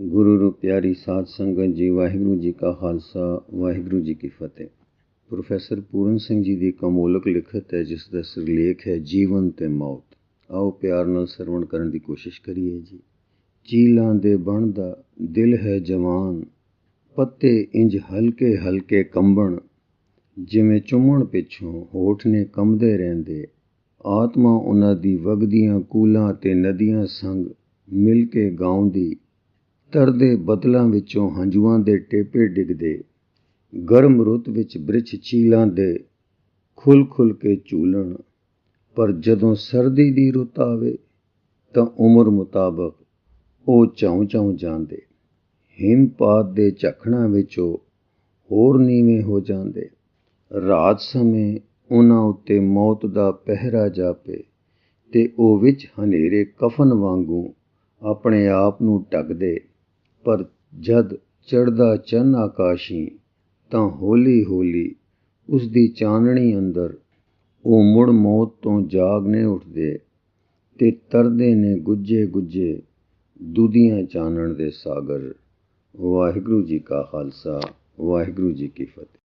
ਗੁਰੂ ਨੂੰ ਪਿਆਰੀ ਸਾਧ ਸੰਗਤ ਜੀ, ਵਾਹਿਗੁਰੂ ਜੀ ਕਾ ਖਾਲਸਾ, ਵਾਹਿਗੁਰੂ ਜੀ ਕੀ ਫਤਿਹ। ਪ੍ਰੋਫੈਸਰ ਪੂਰਨ ਸਿੰਘ ਜੀ ਦੀ ਕਮੋਲਕ ਲਿਖਤ ਹੈ, ਜਿਸ ਦਾ ਸਿਰਲੇਖ ਹੈ, ਜੀਵਨ ਤੇ ਮੌਤ। ਆਓ ਪਿਆਰ ਨਾਲ ਸਰਵਣ ਕਰਨ ਦੀ ਕੋਸ਼ਿਸ਼ ਕਰੀਏ ਜੀ। ਚੀਲਾਂ ਦੇ ਬਣ ਦਾ ਦਿਲ ਹੈ ਜਵਾਨ, ਪੱਤੇ ਇੰਜ ਹਲਕੇ ਹਲਕੇ ਕੰਬਣ। ਜਿਵੇਂ ਚੁੰਮਣ ਪਿੱਛੋਂ ਹੋਠ ਨੇ ਕੰਬਦੇ ਰਹਿੰਦੇ। ਆਤਮਾ ਉਹਨਾਂ ਦੀ ਵਗਦੀਆਂ ਕੂਲਾਂ ਤੇ ਨਦੀਆਂ ਸੰਗ ਮਿਲ ਕੇ ਗਾਉਂਦੀ। ਤਰਦੇ ਬਦਲਾਂ ਵਿੱਚੋਂ ਹੰਝੂਆਂ ਦੇ ਟੇਪੇ ਡਿੱਗਦੇ, ਗਰਮ ਰੁੱਤ ਵਿੱਚ ਬ੍ਰਿਛ ਚੀਲਾਂ ਦੇ ਖੁੱਲ ਖੁੱਲ ਕੇ ਝੂਲਣ। ਪਰ ਜਦੋਂ ਸਰਦੀ ਦੀ ਰੁੱਤ ਆਵੇ ਤਾਂ ਉਮਰ ਮੁਤਾਬਕ ਉਹ ਚਾਉ ਚਾਉ ਜਾਂਦੇ। ਹਿਮਪਾਤ ਦੇ ਝਖੜਾਂ ਵਿੱਚ ਉਹ ਹੋਰ ਨੀਵੇਂ ਹੋ ਜਾਂਦੇ। ਰਾਤ ਸਮੇਂ ਉਹਨਾਂ ਉੱਤੇ ਮੌਤ ਦਾ ਪਹਿਰਾ ਜਾਪੇ ਤੇ ਉਹ ਵਿੱਚ ਹਨੇਰੇ ਕਫਨ ਵਾਂਗੂ ਆਪਣੇ ਆਪ ਨੂੰ ਢੱਕਦੇ ਪਰ ਜਦ ਚੜਦਾ ਚੰਨ ਆਕਾਸ਼ੀ ਤਾਂ ਹੌਲੀ ਹੌਲੀ ਉਸ ਦੀ ਚਾਨਣੀ ਅੰਦਰ ਉਹ ਮੁੜ ਮੌਤ ਤੋਂ ਜਾਗਨੇ ਉੱਠਦੇ ਤੇ ਤਰਦੇ ਨੇ ਗੁੱਜੇ ਗੁੱਜੇ ਦੁਧੀਆਂ ਚਾਨਣ ਦੇ ਸਾਗਰ। ਵਾਹਿਗੁਰੂ ਜੀ ਕਾ ਖਾਲਸਾ, ਵਾਹਿਗੁਰੂ ਜੀ ਕੀ ਫਤਿਹ।